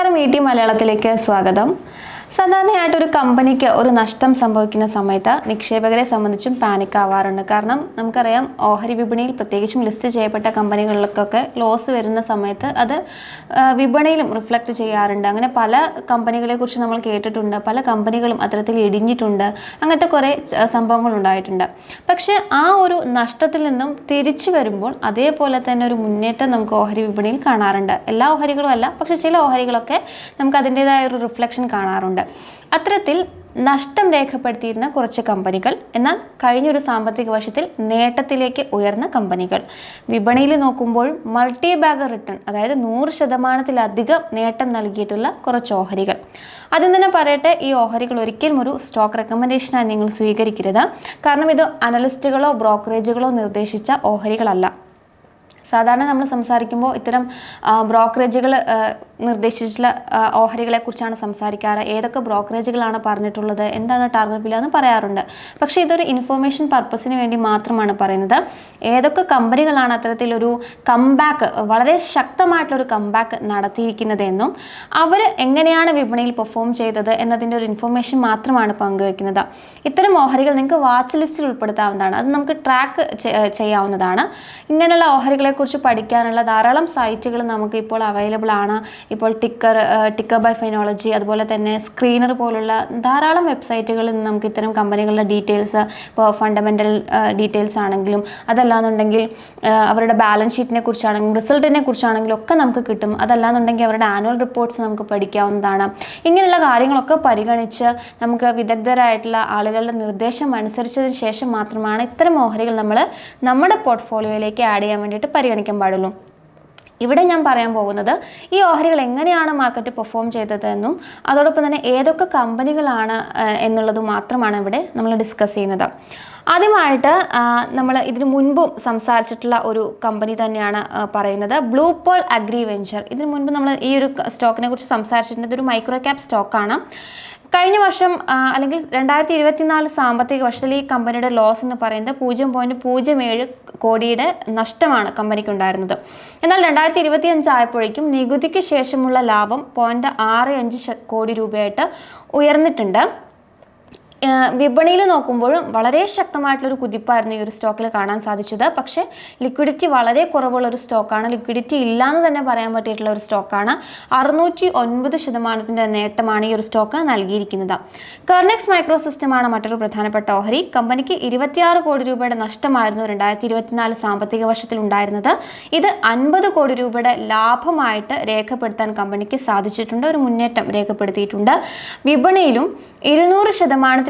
നമസ്കാരം E T മലയാളത്തിലേക്ക് സ്വാഗതം. സാധാരണയായിട്ട് ഒരു കമ്പനിക്ക് ഒരു നഷ്ടം സംഭവിക്കുന്ന സമയത്ത് നിക്ഷേപകരെ സംബന്ധിച്ചും പാനിക് ആവാറുണ്ട്. കാരണം നമുക്കറിയാം ഓഹരി വിപണിയിൽ പ്രത്യേകിച്ചും ലിസ്റ്റ് ചെയ്യപ്പെട്ട കമ്പനികളിലൊക്കെ ലോസ് വരുന്ന സമയത്ത് അത് വിപണിയിലും റിഫ്ലക്റ്റ് ചെയ്യാറുണ്ട്. അങ്ങനെ പല കമ്പനികളെ കുറിച്ച് നമ്മൾ കേട്ടിട്ടുണ്ട് പല കമ്പനികളും അത്തരത്തിൽ ഇടിഞ്ഞിട്ടുണ്ട് അങ്ങനത്തെ കുറേ സംഭവങ്ങൾ ഉണ്ടായിട്ടുണ്ട്. പക്ഷേ ആ ഒരു നഷ്ടത്തിൽ നിന്നും തിരിച്ചു വരുമ്പോൾ അതേപോലെ തന്നെ ഒരു മുന്നേറ്റം നമുക്ക് ഓഹരി വിപണിയിൽ കാണാറുണ്ട്. എല്ലാ ഓഹരികളും അല്ല പക്ഷെ ചില ഓഹരികളൊക്കെ നമുക്ക് അതിന്റെതായ ഒരു റിഫ്ലക്ഷൻ കാണാറുണ്ട്. അത്തരത്തിൽ നഷ്ടം രേഖപ്പെടുത്തിയിരുന്ന കുറച്ച് കമ്പനികൾ എന്നാൽ കഴിഞ്ഞൊരു സാമ്പത്തിക വർഷത്തിൽ നേട്ടത്തിലേക്ക് ഉയർന്ന കമ്പനികൾ. വിപണിയിൽ നോക്കുമ്പോൾ മൾട്ടി ബാഗർ റിട്ടേൺ അതായത് നൂറ് ശതമാനത്തിലധികം നേട്ടം നൽകിയിട്ടുള്ള കുറച്ച് ഓഹരികൾ. ആദ്യം തന്നെ പറയട്ടെ ഈ ഓഹരികൾ ഒരിക്കലും ഒരു സ്റ്റോക്ക് റെക്കമെൻഡേഷനായി നിങ്ങൾ സ്വീകരിക്കരുത്. കാരണം ഇത് അനലിസ്റ്റുകളോ ബ്രോക്കറേജുകളോ നിർദ്ദേശിച്ച ഓഹരികളല്ല. സാധാരണ നമ്മൾ സംസാരിക്കുമ്പോൾ ഇത്തരം ബ്രോക്കറേജുകൾ നിർദ്ദേശിച്ചിട്ടുള്ള ഓഹരികളെ ഓഹരികളെക്കുറിച്ചാണ് സംസാരിക്കാറ്. ഏതൊക്കെ ബ്രോക്കറേജുകളാണ് പറഞ്ഞിട്ടുള്ളത്? എന്താണ് ടാർഗറ്റ് വില എന്ന് പറയാറുണ്ട്. പക്ഷേ ഇതൊരു ഇൻഫോർമേഷൻ പർപ്പസിന് വേണ്ടി മാത്രമാണ് പറയുന്നത്. ഏതൊക്കെ കമ്പനികളാണ് അത്തരത്തിലൊരു കംബാക്ക് വളരെ ശക്തമായിട്ടുള്ളൊരു കംബാക്ക് നടത്തിയിരിക്കുന്നത് എന്നും അവർ എങ്ങനെയാണ് വിപണിയിൽ പെർഫോം ചെയ്തത് എന്നതിന്റെ ഒരു ഇൻഫോർമേഷൻ മാത്രമാണ് പങ്കുവെക്കുന്നത്. ഇത്തരം ഓഹരികൾ നിങ്ങൾക്ക് വാച്ച് ലിസ്റ്റിൽ ഉൾപ്പെടുത്താവുന്നതാണ്. അത് നമുക്ക് ട്രാക്ക് ചെയ്യാവുന്നതാണ്. ഇങ്ങനെയുള്ള ഓഹരികളെക്കുറിച്ച് പഠിക്കാനുള്ള ധാരാളം സൈറ്റുകൾ നമുക്ക് ഇപ്പോൾ അവൈലബിൾ ആണ്. ഇപ്പോൾ ടിക്കർ ടിക്കർ ബൈ ഫൈനോളജി അതുപോലെ തന്നെ സ്ക്രീനർ പോലുള്ള ധാരാളം വെബ്സൈറ്റുകളിൽ നിന്ന് നമുക്ക് ഇത്തരം കമ്പനികളുടെ ഡീറ്റെയിൽസ് ഇപ്പോൾ ഫണ്ടമെന്റൽ ഡീറ്റെയിൽസ് ആണെങ്കിലും അതല്ലാന്നുണ്ടെങ്കിൽ അവരുടെ ബാലൻസ് ഷീറ്റിനെ കുറിച്ചാണെങ്കിലും റിസൾട്ടിനെ കുറിച്ചാണെങ്കിലും ഒക്കെ നമുക്ക് കിട്ടും. അതല്ലാന്നുണ്ടെങ്കിൽ അവരുടെ ആനുവൽ റിപ്പോർട്ട്സ് നമുക്ക് പഠിക്കാവുന്നതാണ്. ഇങ്ങനെയുള്ള കാര്യങ്ങളൊക്കെ പരിഗണിച്ച് നമുക്ക് വിദഗ്ധരായിട്ടുള്ള ആളുകളുടെ നിർദ്ദേശം അനുസരിച്ചതിന് ശേഷം മാത്രമാണ് ഇത്തരം ഓഹരികൾ നമ്മൾ നമ്മുടെ പോർട്ട്ഫോളിയോയിലേക്ക് ആഡ് ചെയ്യാൻ വേണ്ടിയിട്ട് പരിഗണിക്കാൻ പാടുള്ളൂ. ഇവിടെ ഞാൻ പറയാൻ പോകുന്നത് ഈ ഓഹരികൾ എങ്ങനെയാണ് മാർക്കറ്റ് പെർഫോം ചെയ്തതെന്നും അതോടൊപ്പം തന്നെ ഏതൊക്കെ കമ്പനികളാണ് എന്നുള്ളത് മാത്രമാണ് ഇവിടെ നമ്മൾ ഡിസ്കസ് ചെയ്യുന്നത്. ആദ്യമായിട്ട് നമ്മൾ ഇതിനു മുൻപും സംസാരിച്ചിട്ടുള്ള ഒരു കമ്പനി തന്നെയാണ് പറയുന്നത്. ബ്ലൂ പോൾ അഗ്രി വെഞ്ചർ ഇതിനു മുൻപ് നമ്മൾ ഈ ഒരു സ്റ്റോക്കിനെ കുറിച്ച് സംസാരിച്ചിട്ടുണ്ട് ഇതൊരു മൈക്രോ ക്യാപ് സ്റ്റോക്കാണ് കഴിഞ്ഞ വർഷം അല്ലെങ്കിൽ രണ്ടായിരത്തി ഇരുപത്തിനാല് സാമ്പത്തിക വർഷത്തിൽ ഈ കമ്പനിയുടെ ലോസ് എന്ന് പറയുന്നത് പൂജ്യം പോയിന്റ് പൂജ്യം ഏഴ് കോടിയുടെ നഷ്ടമാണ് കമ്പനിക്ക് ഉണ്ടായിരുന്നത് എന്നാൽ രണ്ടായിരത്തി ഇരുപത്തി അഞ്ച് ആയപ്പോഴേക്കും നികുതിക്ക് ശേഷമുള്ള ലാഭം പോയിന്റ് ആറ് അഞ്ച് കോടി രൂപയായിട്ട് ഉയർന്നിട്ടുണ്ട്. വിപണിയിൽ നോക്കുമ്പോഴും വളരെ ശക്തമായിട്ടുള്ളൊരു കുതിപ്പായിരുന്നു ഈ ഒരു സ്റ്റോക്കിൽ കാണാൻ സാധിച്ചത്. പക്ഷേ ലിക്വിഡിറ്റി വളരെ കുറവുള്ള ഒരു സ്റ്റോക്കാണ്. ലിക്വിഡിറ്റി ഇല്ലാന്ന് തന്നെ പറയാൻ പറ്റിയിട്ടുള്ള ഒരു സ്റ്റോക്കാണ്. അറുന്നൂറ്റി ഒൻപത് ശതമാനത്തിന്റെ നേട്ടമാണ് ഈ ഒരു സ്റ്റോക്ക് നൽകിയിരിക്കുന്നത്. കർനെക്സ് മൈക്രോ സിസ്റ്റമാണ് മറ്റൊരു പ്രധാനപ്പെട്ട ഓഹരി. കമ്പനിക്ക് ഇരുപത്തിയാറ് കോടി രൂപയുടെ നഷ്ടമായിരുന്നു രണ്ടായിരത്തി ഇരുപത്തിനാല് സാമ്പത്തിക വർഷത്തിൽ ഉണ്ടായിരുന്നത്. ഇത് അൻപത് കോടി രൂപയുടെ ലാഭമായിട്ട് രേഖപ്പെടുത്താൻ കമ്പനിക്ക് സാധിച്ചിട്ടുണ്ട്. ഒരു മുന്നേറ്റം രേഖപ്പെടുത്തിയിട്ടുണ്ട്. വിപണിയിലും ഇരുന്നൂറ്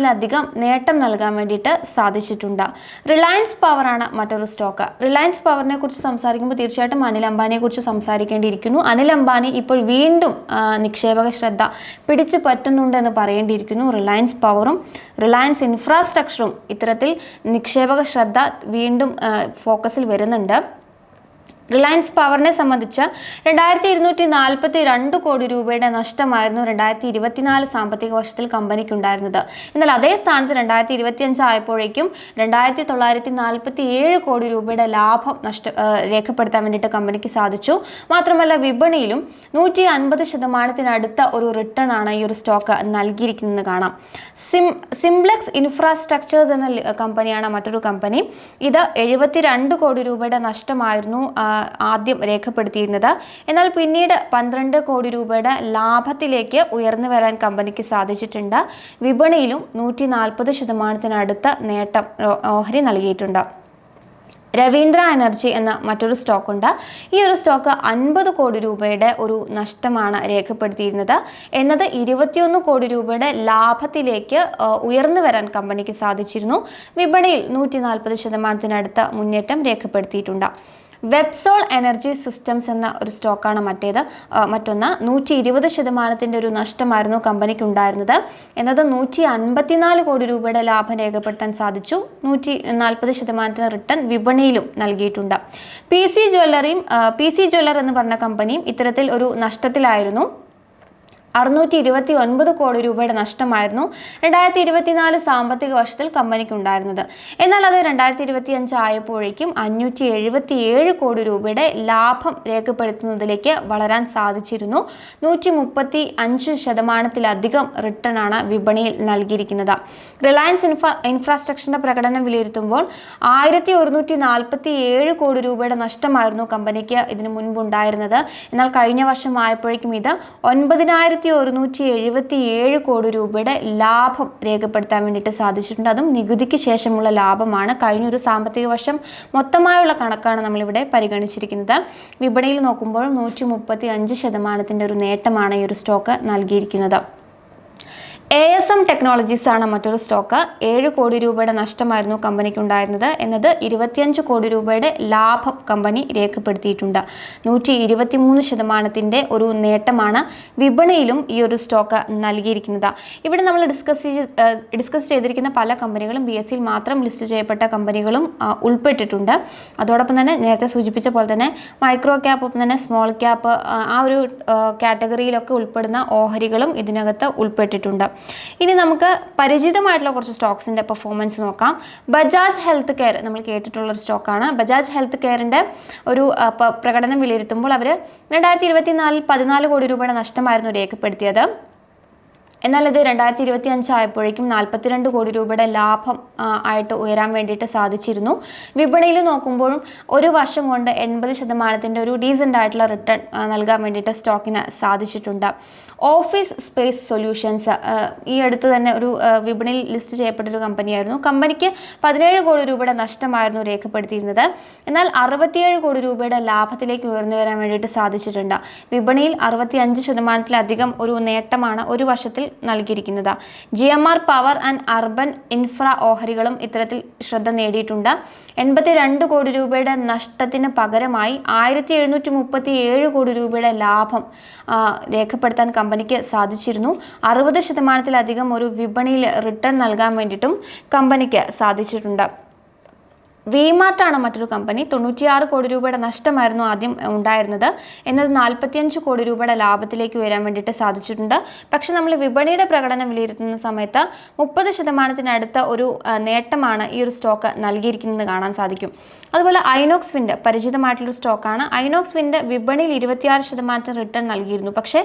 ശതമാനത്തിലധികം നേട്ടം നൽകാൻ വേണ്ടിയിട്ട് സാധിച്ചിട്ടുണ്ട്. റിലയൻസ് പവറാണ് മറ്റൊരു സ്റ്റോക്ക് റിലയൻസ് പവറിനെ കുറിച്ച് സംസാരിക്കുമ്പോൾ തീർച്ചയായിട്ടും അനിൽ അംബാനിയെ കുറിച്ച് സംസാരിക്കേണ്ടിയിരിക്കുന്നു. അനിൽ അംബാനി ഇപ്പോൾ വീണ്ടും നിക്ഷേപക ശ്രദ്ധ പിടിച്ചു പറ്റുന്നുണ്ടെന്ന് പറയേണ്ടിയിരിക്കുന്നു. റിലയൻസ് പവറും റിലയൻസ് ഇൻഫ്രാസ്ട്രക്ചറും ഇത്തരത്തിൽ നിക്ഷേപക ശ്രദ്ധ വീണ്ടും ഫോക്കസിൽ വരുന്നുണ്ട്. റിലയൻസ് പവറിനെ സംബന്ധിച്ച് രണ്ടായിരത്തി ഇരുന്നൂറ്റി നാൽപ്പത്തി രണ്ട് കോടി രൂപയുടെ നഷ്ടമായിരുന്നു രണ്ടായിരത്തി ഇരുപത്തിനാല് സാമ്പത്തിക വർഷത്തിൽ കമ്പനിക്ക് ഉണ്ടായിരുന്നത് എന്നാൽ അതേ സ്ഥാനത്ത് രണ്ടായിരത്തി ഇരുപത്തിയഞ്ച് ആയപ്പോഴേക്കും രണ്ടായിരത്തി തൊള്ളായിരത്തി നാൽപ്പത്തി ഏഴ് കോടി രൂപയുടെ ലാഭം നഷ്ട രേഖപ്പെടുത്താൻ വേണ്ടിയിട്ട് കമ്പനിക്ക് സാധിച്ചു. മാത്രമല്ല വിപണിയിലും നൂറ്റി അൻപത് ശതമാനത്തിനടുത്ത ഒരു റിട്ടേൺ ആണ് ഈ ഒരു സ്റ്റോക്ക് നൽകിയിരിക്കുന്നത് കാണാം. സിം സിംപ്ലെക്സ് ഇൻഫ്രാസ്ട്രക്ചേഴ്സ് എന്ന കമ്പനിയാണ് മറ്റൊരു കമ്പനി. ഇത് എഴുപത്തിരണ്ട് കോടി രൂപയുടെ നഷ്ടമായിരുന്നു ആദ്യം രേഖപ്പെടുത്തിയിരുന്നത്. എന്നാൽ പിന്നീട് പന്ത്രണ്ട് കോടി രൂപയുടെ ലാഭത്തിലേക്ക് ഉയർന്നു വരാൻ കമ്പനിക്ക് സാധിച്ചിട്ടുണ്ട്. വിപണിയിലും നൂറ്റി നാൽപ്പത് ശതമാനത്തിനടുത്ത നേട്ടം ഓഹരി നൽകിയിട്ടുണ്ട്. രവീന്ദ്ര എനർജി എന്ന മറ്റൊരു സ്റ്റോക്കുണ്ട്. ഈ ഒരു സ്റ്റോക്ക് അൻപത് കോടി രൂപയുടെ ഒരു നഷ്ടമാണ് രേഖപ്പെടുത്തിയിരുന്നത്. എന്നത് ഇരുപത്തിയൊന്ന് കോടി രൂപയുടെ ലാഭത്തിലേക്ക് ഉയർന്നു വരാൻ കമ്പനിക്ക് സാധിച്ചിരുന്നു. വിപണിയിൽ നൂറ്റി നാൽപ്പത് ശതമാനത്തിനടുത്ത മുന്നേറ്റം രേഖപ്പെടുത്തിയിട്ടുണ്ട്. വെബ്സോൾ എനർജി സിസ്റ്റംസ് എന്ന ഒരു സ്റ്റോക്കാണ് മറ്റേത്. മറ്റൊന്ന് നൂറ്റി ഇരുപത് ശതമാനത്തിന്റെ ഒരു നഷ്ടമായിരുന്നു കമ്പനിക്ക് ഉണ്ടായിരുന്നത് എന്നത് നൂറ്റി അൻപത്തിനാല് കോടി രൂപയുടെ ലാഭം രേഖപ്പെടുത്താൻ സാധിച്ചു. നൂറ്റി നാൽപ്പത് ശതമാനത്തിന് റിട്ടേൺ വിപണിയിലും നൽകിയിട്ടുണ്ട്. പി സി ജ്വല്ലറിയും പി സി ജ്വല്ലർ എന്ന് പറഞ്ഞ കമ്പനിയും ഇത്തരത്തിൽ ഒരു നഷ്ടത്തിലായിരുന്നു. അറുന്നൂറ്റി ഇരുപത്തി ഒൻപത് കോടി രൂപയുടെ നഷ്ടമായിരുന്നു രണ്ടായിരത്തി ഇരുപത്തിനാല് സാമ്പത്തിക വർഷത്തിൽ കമ്പനിക്ക് ഉണ്ടായിരുന്നത് എന്നാൽ അത് രണ്ടായിരത്തി ഇരുപത്തി അഞ്ച് ആയപ്പോഴേക്കും അഞ്ഞൂറ്റി എഴുപത്തി ഏഴ് കോടി രൂപയുടെ ലാഭം രേഖപ്പെടുത്തുന്നതിലേക്ക് വളരാൻ സാധിച്ചിരുന്നു. നൂറ്റി മുപ്പത്തി അഞ്ച് ശതമാനത്തിലധികം റിട്ടേൺ ആണ് വിപണിയിൽ നൽകിയിരിക്കുന്നത്. റിലയൻസ് ഇൻഫ്രാ ഇൻഫ്രാസ്ട്രക്ചറിന്റെ പ്രകടനം വിലയിരുത്തുമ്പോൾ ആയിരത്തി ഒരുന്നൂറ്റി നാൽപ്പത്തി ഏഴ് കോടി രൂപയുടെ നഷ്ടമായിരുന്നു കമ്പനിക്ക് ഇതിനു മുൻപുണ്ടായിരുന്നത്. എന്നാൽ കഴിഞ്ഞ വർഷം ആയപ്പോഴേക്കും ഇത് ഒൻപതിനായിരത്തി ഒരുന്നൂറ്റി എഴുപത്തി ഏഴ് കോടി രൂപയുടെ ലാഭം രേഖപ്പെടുത്താൻ വേണ്ടിയിട്ട് സാധിച്ചിട്ടുണ്ട്. അതും നികുതിക്ക് ശേഷമുള്ള ലാഭമാണ്. കഴിഞ്ഞ ഒരു സാമ്പത്തിക വർഷം മൊത്തമായുള്ള കണക്കാണ് നമ്മളിവിടെ പരിഗണിച്ചിരിക്കുന്നത്. വിപണിയിൽ നോക്കുമ്പോൾ നൂറ്റി മുപ്പത്തി അഞ്ച് ശതമാനത്തിന്റെ ഒരു നേട്ടമാണ് ഈ ഒരു സ്റ്റോക്ക് നൽകിയിരിക്കുന്നത്. എ എസ് എം ടെക്നോളജീസ് ആണ് മറ്റൊരു സ്റ്റോക്ക് ഏഴ് കോടി രൂപയുടെ നഷ്ടമായിരുന്നു കമ്പനിക്ക് ഉണ്ടായിരുന്നത് എന്നത് ഇരുപത്തിയഞ്ച് കോടി രൂപയുടെ ലാഭം കമ്പനി രേഖപ്പെടുത്തിയിട്ടുണ്ട്. നൂറ്റി ഇരുപത്തി മൂന്ന് ശതമാനത്തിന്റെ ഒരു നേട്ടമാണ് വിപണിയിലും ഈ ഒരു സ്റ്റോക്ക് നൽകിയിരിക്കുന്നത്. ഇവിടെ നമ്മൾ ഡിസ്കസ് ഡിസ്കസ് ചെയ്തിരിക്കുന്ന പല കമ്പനികളും ബി എസ് സിയിൽ മാത്രം ലിസ്റ്റ് ചെയ്യപ്പെട്ട കമ്പനികളും ഉൾപ്പെട്ടിട്ടുണ്ട്. അതോടൊപ്പം തന്നെ നേരത്തെ സൂചിപ്പിച്ച പോലെ തന്നെ മൈക്രോ ക്യാപ്പ് ഒപ്പം തന്നെ സ്മോൾ ക്യാപ്പ് ആ ഒരു കാറ്റഗറിയിലൊക്കെ ഉൾപ്പെടുന്ന ഓഹരികളും ഇതിനകത്ത് ഉൾപ്പെട്ടിട്ടുണ്ട്. ഇനി നമുക്ക് പരിചിതമായിട്ടുള്ള കുറച്ച് സ്റ്റോക്സിന്റെ പെർഫോമൻസ് നോക്കാം. ബജാജ് ഹെൽത്ത് കെയർ നമ്മൾ കേട്ടിട്ടുള്ള ഒരു സ്റ്റോക്കാണ്. ബജാജ് ഹെൽത്ത് കെയറിന്റെ ഒരു പ്രകടനം വിലയിരുത്തുമ്പോൾ അവർ രണ്ടായിരത്തി ഇരുപത്തിനാലിൽ പതിനാല് കോടി രൂപയുടെ നഷ്ടമായിരുന്നു രേഖപ്പെടുത്തിയത്. എന്നാൽ ഇത് രണ്ടായിരത്തി ഇരുപത്തി അഞ്ചായപ്പോഴേക്കും നാൽപ്പത്തിരണ്ട് കോടി രൂപയുടെ ലാഭം ആയിട്ട് ഉയരാൻ വേണ്ടിയിട്ട് സാധിച്ചിരുന്നു. വിപണിയിൽ നോക്കുമ്പോഴും ഒരു വർഷം കൊണ്ട് എൺപത് ശതമാനത്തിന്റെ ഒരു ഡീസന്റ് ആയിട്ടുള്ള റിട്ടേൺ നൽകാൻ വേണ്ടിയിട്ട് സ്റ്റോക്കിന് സാധിച്ചിട്ടുണ്ട്. ഓഫീസ് സ്പേസ് സൊല്യൂഷൻസ് ഈ അടുത്ത് തന്നെ ഒരു വിപണിയിൽ ലിസ്റ്റ് ചെയ്യപ്പെട്ട ഒരു കമ്പനിയായിരുന്നു. കമ്പനിക്ക് പതിനേഴ് കോടി രൂപയുടെ നഷ്ടമായിരുന്നു രേഖപ്പെടുത്തിയിരുന്നത്. എന്നാൽ അറുപത്തിയേഴ് കോടി രൂപയുടെ ലാഭത്തിലേക്ക് ഉയർന്നു വരാൻ വേണ്ടിയിട്ട് സാധിച്ചിട്ടുണ്ട്. വിപണിയിൽ അറുപത്തി അഞ്ച് ശതമാനത്തിലധികം ഒരു നേട്ടമാണ് ഒരു വർഷത്തിൽ നൽകിയിരിക്കുന്നത്. G M R power and urban infra ഓഹരികളും ഇത്തരത്തിൽ ശ്രദ്ധ നേടിയിട്ടുണ്ട്. എൺപത്തി രണ്ട് കോടി രൂപയുടെ നഷ്ടത്തിന് പകരമായി ആയിരത്തി എഴുന്നൂറ്റി മുപ്പത്തി ഏഴ് കോടി രൂപയുടെ ലാഭം രേഖപ്പെടുത്താൻ കമ്പനിക്ക് സാധിച്ചിരുന്നു. അറുപത് ശതമാനത്തിലധികം ഒരു വിപണിയിൽ റിട്ടേൺ നൽകാൻ വേണ്ടിയിട്ടും കമ്പനിക്ക് സാധിച്ചിട്ടുണ്ട്. വിമാർട്ടാണ് മറ്റൊരു കമ്പനി. തൊണ്ണൂറ്റിയാറ് കോടി രൂപയുടെ നഷ്ടമായിരുന്നു ആദ്യം ഉണ്ടായിരുന്നത്. എന്നത് നാൽപ്പത്തിയഞ്ച് കോടി രൂപയുടെ ലാഭത്തിലേക്ക് ഉയരാൻ വേണ്ടിയിട്ട് സാധിച്ചിട്ടുണ്ട്. പക്ഷേ നമ്മൾ വിപണിയുടെ പ്രകടനം വിലയിരുത്തുന്ന സമയത്ത് മുപ്പത് ശതമാനത്തിനടുത്ത ഒരു നേട്ടമാണ് ഈ ഒരു സ്റ്റോക്ക് നൽകിയിരിക്കുന്നത് കാണാൻ സാധിക്കും. അതുപോലെ ഐനോക്സ് വിൻഡ് പരിചിതമായിട്ടുള്ളൊരു സ്റ്റോക്കാണ്. ഐനോക്സ് വിൻഡ് വിപണിയിൽ ഇരുപത്തിയാറ് ശതമാനത്തിന് റിട്ടേൺ നൽകിയിരുന്നു. പക്ഷേ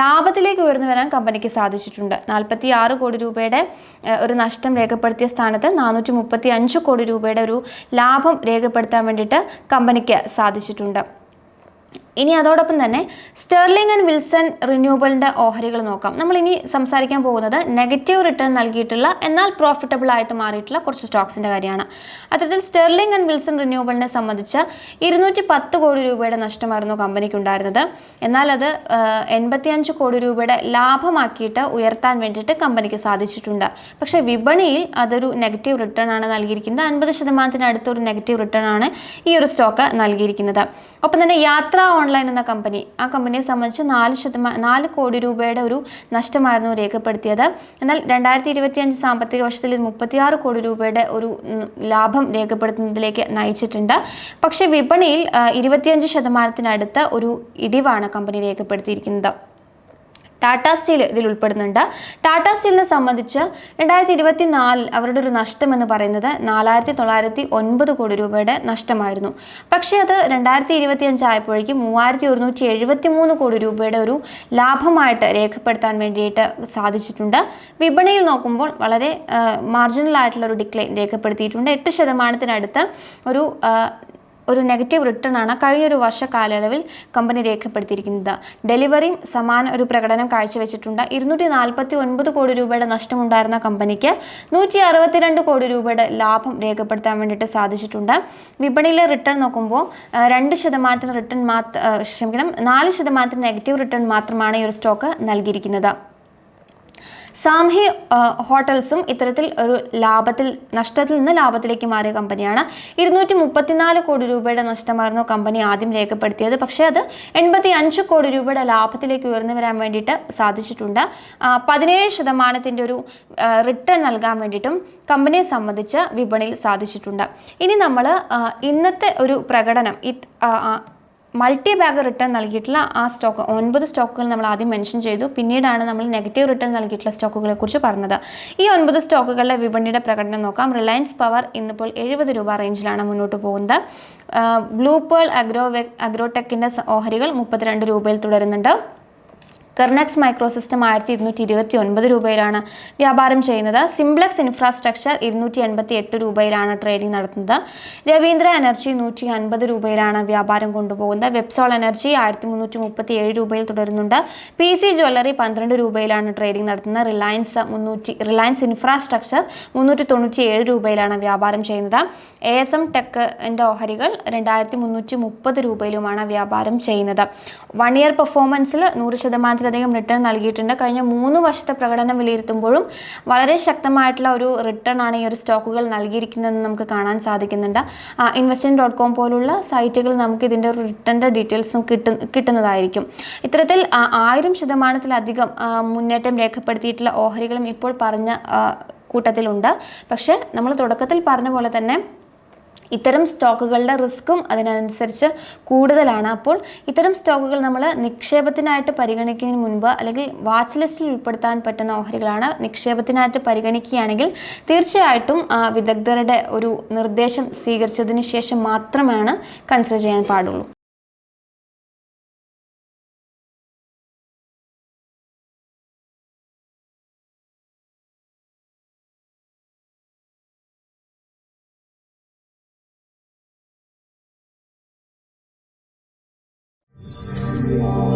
ലാഭത്തിലേക്ക് ഉയർന്നു വരാൻ കമ്പനിക്ക് സാധിച്ചിട്ടുണ്ട്. നാൽപ്പത്തി ആറ് കോടി രൂപയുടെ ഒരു നഷ്ടം രേഖപ്പെടുത്തിയ സ്ഥാനത്ത് നാനൂറ്റി മുപ്പത്തി അഞ്ച് കോടി രൂപയുടെ ഒരു ലാഭം രേഖപ്പെടുത്താൻ വേണ്ടിയിട്ട് കമ്പനിക്ക് സാധിച്ചിട്ടുണ്ട്. ഇനി അതോടൊപ്പം തന്നെ സ്റ്റെർലിംഗ് ആൻഡ് വിൽസൺ റിന്യൂവബിളിന്റെ ഓഹരികൾ നോക്കാം. നമ്മൾ ഇനി സംസാരിക്കാൻ പോകുന്നത് നെഗറ്റീവ് റിട്ടേൺ നൽകിയിട്ടുള്ള എന്നാൽ പ്രോഫിറ്റബിൾ ആയിട്ട് മാറിയിട്ടുള്ള കുറച്ച് സ്റ്റോക്സിന്റെ കാര്യമാണ്. അത്തരത്തിൽ സ്റ്റെർലിംഗ് ആൻഡ് വിൽസൺ റിന്യൂവബിളിനെ സംബന്ധിച്ച് ഇരുന്നൂറ്റി പത്ത് കോടി രൂപയുടെ നഷ്ടമായിരുന്നു കമ്പനിക്ക് ഉണ്ടായിരുന്നത്. എന്നാൽ അത് എൺപത്തിയഞ്ച് കോടി രൂപയുടെ ലാഭമാക്കിയിട്ട് ഉയർത്താൻ വേണ്ടിയിട്ട് കമ്പനിക്ക് സാധിച്ചിട്ടുണ്ട്. പക്ഷേ വിപണിയിൽ അതൊരു നെഗറ്റീവ് റിട്ടേൺ ആണ് നൽകിയിരിക്കുന്നത്. അൻപത് ശതമാനത്തിനടുത്തൊരു നെഗറ്റീവ് റിട്ടേൺ ആണ് ഈ ഒരു സ്റ്റോക്ക് നൽകിയിരിക്കുന്നത്. ഒപ്പം തന്നെ യാത്ര ഓൺലൈൻ എന്ന കമ്പനി ആ കമ്പനിയെ സംബന്ധിച്ച് നാല് ശതമാനം നാല് കോടി രൂപയുടെ ഒരു നഷ്ടമായിരുന്നു രേഖപ്പെടുത്തിയത്. എന്നാൽ രണ്ടായിരത്തി ഇരുപത്തി അഞ്ച് സാമ്പത്തിക വർഷത്തിൽ മുപ്പത്തിയാറ് കോടി രൂപയുടെ ഒരു ലാഭം രേഖപ്പെടുത്തുന്നതിലേക്ക് നയിച്ചിട്ടുണ്ട്. പക്ഷേ വിപണിയിൽ ഇരുപത്തിയഞ്ച് ശതമാനത്തിനടുത്ത് ഒരു ഇടിവാണ് കമ്പനി രേഖപ്പെടുത്തിയിരിക്കുന്നത്. ടാറ്റ സ്റ്റീൽ ഇതിൽ ഉൾപ്പെടുന്നുണ്ട്. ടാറ്റ സ്റ്റീലിനെ സംബന്ധിച്ച് രണ്ടായിരത്തി ഇരുപത്തി നാലിൽ അവരുടെ ഒരു നഷ്ടം എന്ന് പറയുന്നത് നാലായിരത്തി തൊള്ളായിരത്തി ഒൻപത് കോടി രൂപയുടെ നഷ്ടമായിരുന്നു. പക്ഷേ അത് രണ്ടായിരത്തി ഇരുപത്തി അഞ്ചായപ്പോഴേക്കും മൂവായിരത്തി ഒരുന്നൂറ്റി എഴുപത്തി മൂന്ന് കോടി രൂപയുടെ ഒരു ലാഭമായിട്ട് രേഖപ്പെടുത്താൻ വേണ്ടിയിട്ട് സാധിച്ചിട്ടുണ്ട്. വിപണിയിൽ നോക്കുമ്പോൾ വളരെ മാർജിനൽ ആയിട്ടുള്ള ഒരു ഡിക്ലൈൻ രേഖപ്പെടുത്തിയിട്ടുണ്ട്. എട്ട് ശതമാനത്തിനടുത്ത് ഒരു ഒരു നെഗറ്റീവ് റിട്ടേൺ ആണ് കഴിഞ്ഞൊരു വർഷ കാലയളവിൽ കമ്പനി രേഖപ്പെടുത്തിയിരിക്കുന്നത്. ഡെലിവറിയും സമാന ഒരു പ്രകടനം കാഴ്ചവെച്ചിട്ടുണ്ട്. ഇരുന്നൂറ്റി നാൽപ്പത്തി ഒൻപത് കോടി രൂപയുടെ നഷ്ടമുണ്ടായിരുന്ന കമ്പനിക്ക് നൂറ്റി അറുപത്തിരണ്ട് കോടി രൂപയുടെ ലാഭം രേഖപ്പെടുത്താൻ വേണ്ടിയിട്ട് സാധിച്ചിട്ടുണ്ട്. വിപണിയിലെ റിട്ടേൺ നോക്കുമ്പോൾ രണ്ട് ശതമാനത്തിന് റിട്ടേൺ മാത്ര ക്ഷമിക്കണം നാല് ശതമാനത്തിന് നെഗറ്റീവ് റിട്ടേൺ മാത്രമാണ് ഈ ഒരു സ്റ്റോക്ക് നൽകിയിരിക്കുന്നത്. സാംഹി ഹോട്ടൽസും ഇത്തരത്തിൽ ഒരു ലാഭത്തിൽ നഷ്ടത്തിൽ നിന്ന് ലാഭത്തിലേക്ക് മാറിയ കമ്പനിയാണ്. ഇരുന്നൂറ്റി മുപ്പത്തിനാല് കോടി രൂപയുടെ നഷ്ടമായിരുന്നു കമ്പനി ആദ്യം രേഖപ്പെടുത്തിയത്. പക്ഷേ അത് എൺപത്തി അഞ്ച് കോടി രൂപയുടെ ലാഭത്തിലേക്ക് ഉയർന്നു വരാൻ വേണ്ടിയിട്ട് സാധിച്ചിട്ടുണ്ട്. പതിനേഴ് ശതമാനത്തിന്റെ ഒരു റിട്ടേൺ നൽകാൻ വേണ്ടിയിട്ടും കമ്പനിയെ സംബന്ധിച്ച് വിപണിയിൽ സാധിച്ചിട്ടുണ്ട്. ഇനി നമ്മൾ ഇന്നത്തെ ഒരു പ്രകടനം മൾട്ടി ബാഗ് റിട്ടേൺ നൽകിയിട്ടുള്ള ആ സ്റ്റോക്ക് ഒൻപത് സ്റ്റോക്കുകൾ നമ്മൾ ആദ്യം മെൻഷൻ ചെയ്തു. പിന്നീടാണ് നമ്മൾ നെഗറ്റീവ് റിട്ടേൺ നൽകിയിട്ടുള്ള സ്റ്റോക്കുകളെ കുറിച്ച് പറഞ്ഞത്. ഈ ഒൻപത് സ്റ്റോക്കുകളുടെ വിപണിയുടെ പ്രകടനം നോക്കാം. റിലയൻസ് പവർ ഇന്നിപ്പോൾ എഴുപത് രൂപ റേഞ്ചിലാണ് മുന്നോട്ട് പോകുന്നത്. ബ്ലൂ പേൾ അഗ്രോ അഗ്രോടെക്കിന്റെ ഓഹരികൾ മുപ്പത്തിരണ്ട് രൂപയിൽ തുടരുന്നുണ്ട്. കെർണക്സ് മൈക്രോസിസ്റ്റം ആയിരത്തി ഇരുന്നൂറ്റി ഇരുപത്തി ഒൻപത് രൂപയിലാണ് വ്യാപാരം ചെയ്യുന്നത്. സിംപ്ലക്സ് ഇൻഫ്രാസ്ട്രക്ചർ ഇരുന്നൂറ്റി എൺപത്തി എട്ട് രൂപയിലാണ് ട്രേഡിംഗ് നടത്തുന്നത്. രവീന്ദ്ര എനർജി നൂറ്റി അൻപത് രൂപയിലാണ് വ്യാപാരം കൊണ്ടുപോകുന്നത്. വെബ്സോൾ എനർജി ആയിരത്തി മുന്നൂറ്റി മുപ്പത്തി ഏഴ് രൂപയിൽ തുടരുന്നുണ്ട്. പി സി ജ്വല്ലറി പന്ത്രണ്ട് രൂപയിലാണ് ട്രേഡിംഗ് നടത്തുന്നത്. റിലയൻസ് മുന്നൂറ്റി റിലയൻസ് ഇൻഫ്രാസ്ട്രക്ചർ മുന്നൂറ്റി തൊണ്ണൂറ്റി ഏഴ് രൂപയിലാണ് വ്യാപാരം ചെയ്യുന്നത്. എ എസ് എം ടെക്കിന്റെ ഓഹരികൾ രണ്ടായിരത്തി മുന്നൂറ്റി മുപ്പത് രൂപയിലുമാണ് വ്യാപാരം ചെയ്യുന്നത്. വൺ ഇയർ പെർഫോമൻസിൽ നൂറ് ശതമാനത്തിലധികം റിട്ടേൺ നൽകിയിട്ടുണ്ട്. കഴിഞ്ഞ മൂന്ന് വർഷത്തെ പ്രകടനം വിലയിരുത്തുമ്പോഴും വളരെ ശക്തമായിട്ടുള്ള ഒരു റിട്ടേൺ ആണ് ഈ ഒരു സ്റ്റോക്കുകൾ നൽകിയിരിക്കുന്നതെന്ന് നമുക്ക് കാണാൻ സാധിക്കുന്നുണ്ട്. ഇൻവെസ്റ്റിംഗ് ഡോട്ട് കോം പോലുള്ള സൈറ്റുകൾ നമുക്ക് ഇതിന്റെ ഒരു റിട്ടേണിന്റെ ഡീറ്റെയിൽസും കിട്ടു കിട്ടുന്നതായിരിക്കും. ഇത്തരത്തിൽ ആയിരം ശതമാനത്തിലധികം മുന്നേറ്റം രേഖപ്പെടുത്തിയിട്ടുള്ള ഓഹരികളും ഇപ്പോൾ പറഞ്ഞ കൂട്ടത്തിലുണ്ട്. പക്ഷേ നമ്മൾ തുടക്കത്തിൽ പറഞ്ഞ പോലെ തന്നെ ഇത്തരം സ്റ്റോക്കുകളുടെ റിസ്ക്കും അതിനനുസരിച്ച് കൂടുതലാണ്. അപ്പോൾ ഇത്തരം സ്റ്റോക്കുകൾ നമ്മൾ നിക്ഷേപത്തിനായിട്ട് പരിഗണിക്കുന്നതിന് മുൻപ് അല്ലെങ്കിൽ വാച്ച് ലിസ്റ്റിൽ ഉൾപ്പെടുത്താൻ പറ്റുന്ന ഓഹരികളാണ് നിക്ഷേപത്തിനായിട്ട് പരിഗണിക്കുകയാണെങ്കിൽ തീർച്ചയായിട്ടും വിദഗ്ധരുടെ ഒരു നിർദ്ദേശം സ്വീകരിച്ചതിന് ശേഷം മാത്രമാണ് കൺസിഡർ ചെയ്യാൻ പാടുള്ളൂ. Spirit.